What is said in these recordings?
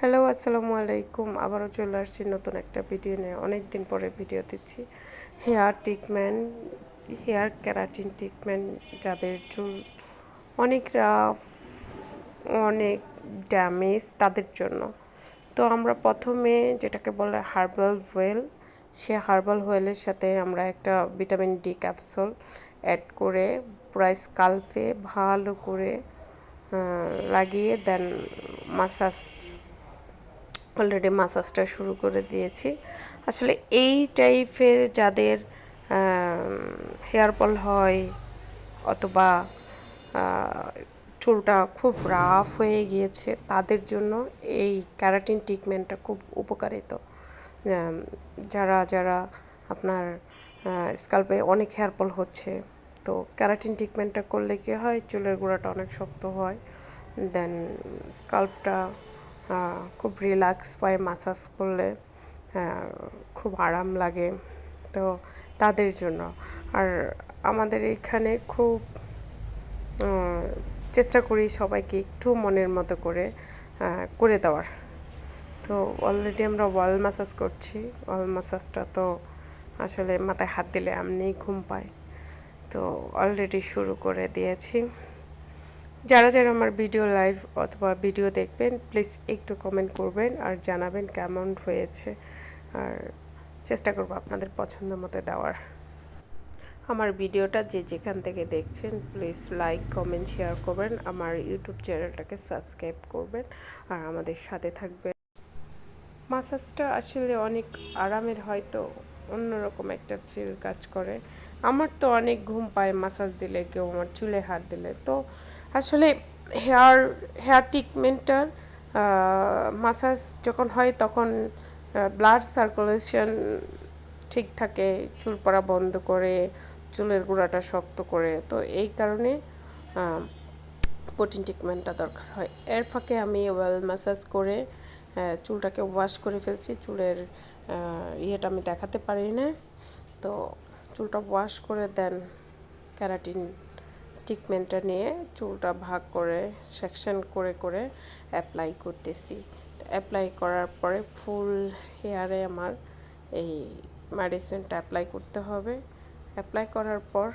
Hello, আসসালামু আলাইকুম। আবারও চলে আসছি নতুন একটা ভিডিও নিয়ে। অনেক দিন পরে ভিডিও দিচ্ছি। Hair treatment, hair keratin treatment যাদের চুল অনেক রাফ, অনেক ড্যামেজ তাদের জন্য। তো আমরা প্রথমে যেটাকে বলে হার্বাল ওয়েল, সে হার্বাল ওয়েলের সাথে আমরা একটা ভিটামিন ডি ক্যাপসুল অ্যাড করে প্রাইস কালফে ভালো করে লাগিয়ে দেন মাসাজ অলরেডি মাসাজটা শুরু করে দিয়েছি। আসলে এই টাইপের যাদের হেয়ার ফল হয় অথবা চুলটা খুব রাফ হয়ে গিয়েছে, তাদের জন্য এই ক্যারাটিন ট্রিটমেন্টটা খুব উপকারিত। যারা যারা আপনার স্কাল্পে অনেক হেয়ার ফল হচ্ছে, তো ক্যারাটিন ট্রিটমেন্টটা করলে কী হয়? চুলের গোড়াটা অনেক শক্ত হয় দেন স্কাল্পটা খুব রিল্যাক্স পায় মাসাজ করলে খুব আরাম লাগে তো তাদের জন্য। আর আমাদের এখানে খুব চেষ্টা করি সবাইকে একটু মনের মতো করে করে দেওয়ার। তো অলরেডি আমরা ওয়াল মাসাজ করছি। ওয়াল মাসাজটা তো আসলে মাথায় হাত দিলে এমনিই ঘুম পায়। তো অলরেডি শুরু করে দিয়েছি। যারা যারা আমার ভিডিও লাইভ অথবা ভিডিও দেখবেন প্লিজ একটু কমেন্ট করবেন আর জানাবেন কেমন হয়েছে। আর চেষ্টা করব আপনাদের পছন্দ মতো দেওয়ার। আমার ভিডিওটা যে যেখান থেকে দেখছেন প্লিজ লাইক কমেন্ট শেয়ার করবেন। আমার ইউটিউব চ্যানেলটাকে সাবস্ক্রাইব করবেন আর আমাদের সাথে থাকবেন। মাসাজটা আসলে অনেক আরামের হয়তো অন্যরকম একটা ফিল কাজ করে। আমার তো অনেক ঘুম পায় মাসাজ দিলে, কেউ আমার চুলে হাত দিলে। তো আসলে হেয়ার হেয়ার ট্রিটমেন্টটার মাসাজ যখন হয় তখন ব্লাড সার্কুলেশন ঠিক থাকে, চুল পড়া বন্ধ করে, চুলের গোড়াটা শক্ত করে, তো এই কারণে প্রোটিন ট্রিটমেন্টটা দরকার হয়। এর ফাঁকে আমি ওয়েল ম্যাসাজ করে চুলটাকে ওয়াশ করে ফেলছি, চুলের ইয়েটা আমি দেখাতে পারি না, তো চুলটা ওয়াশ করে দেন ক্যারাটিন ট্রিটমেন্টটা নিয়ে চুলটা ভাগ করে সেকশন করে করে অ্যাপ্লাই করতেছি। অ্যাপ্লাই করার পরে ফুল হেয়ারে আমার এই মেডিসিনটা অ্যাপ্লাই করতে হবে। অ্যাপ্লাই করার পর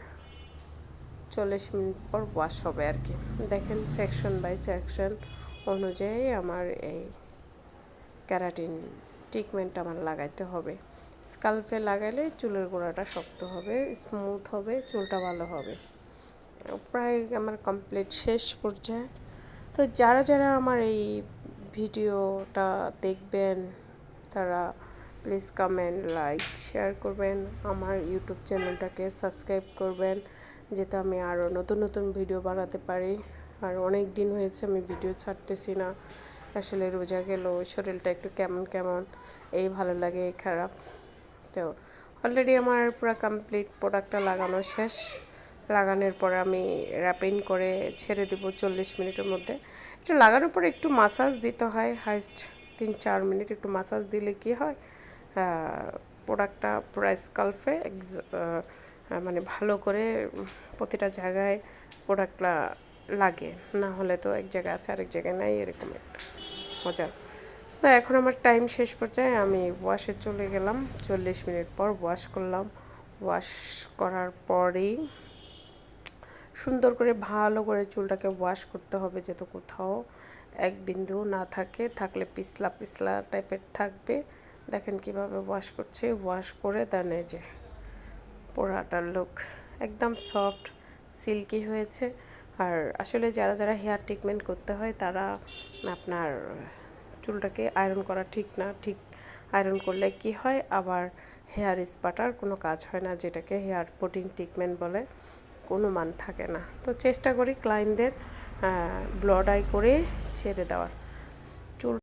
চল্লিশ মিনিট পর ওয়াশ হবে আর কি। দেখেন সেকশন বাই সেকশন অনুযায়ী আমার এই ক্যারাটিন ট্রিটমেন্ট আমার লাগাইতে হবে। স্কাল্পে লাগালে চুলের গোড়াটা শক্ত হবে স্মুথ হবে, চুলটা ভালো হবে। প্রায় আমার কমপ্লিট শেষ পর্যায়ে। তো যারা যারা আমার এই ভিডিওটা দেখবেন, তারা প্লিজ কমেন্ট লাইক শেয়ার করবেন, আমার ইউটিউব চ্যানেলটাকে সাবস্ক্রাইব করবেন, যাতে আমি আরও নতুন নতুন ভিডিও বানাতে পারি। আর অনেক দিন হয়েছে আমি ভিডিও ছাড়তেছি না। আসলে রোজা গেল, শরীরটা একটু কেমন কেমন, এই ভালো লাগে খারাপ। তো অলরেডি আমার পুরো কমপ্লিট প্রোডাক্টটা লাগানো শেষ। লাগানোর পরে আমি র্যাপিং করে ছেড়ে দেবো চল্লিশ মিনিটের মধ্যে। এটা লাগানোর পরে একটু মাসাজ দিতে হয় হাইস্ট তিন চার মিনিট একটু মাসাজ দিলে কি হয় প্রোডাক্টটা পুরো স্কাল্ফে মানে ভালো করে প্রতিটা জায়গায় প্রোডাক্টটা লাগে। না হলে তো এক জায়গায় আছে, আরেক জায়গায় নাই, এরকম একটা মজা। তো এখন আমার টাইম শেষ পর্যায়ে আমি ওয়াশে চলে গেলাম। চল্লিশ মিনিট পর ওয়াশ করলাম। ওয়াশ করার পরেই সুন্দর করে ভালো করে চুলটাকে ওয়াশ করতে হবে যেহেতু কোথাও এক বিন্দু না থাকে, থাকলে পিছলা পিছলা টাইপের থাকবে। দেখেন কীভাবে ওয়াশ করছে ওয়াশ করে দেন এই যে পোড়াটার লুক একদম সফট সিল্কি হয়েছে। আর আসলে যারা যারা হেয়ার ট্রিটমেন্ট করতে হয়, তারা আপনার চুলটাকে আয়রন করা ঠিক না। ঠিক আয়রন করলে কি হয়? আবার হেয়ার স্পাটার কোনো কাজ হয় না, যেটাকে হেয়ার প্রোটিন ট্রিটমেন্ট বলে। কোনো মান থাকে না। তো চেষ্টা করি ক্লায়েন্টদের ব্লড আই করে ছেড়ে দেওয়ার। চুল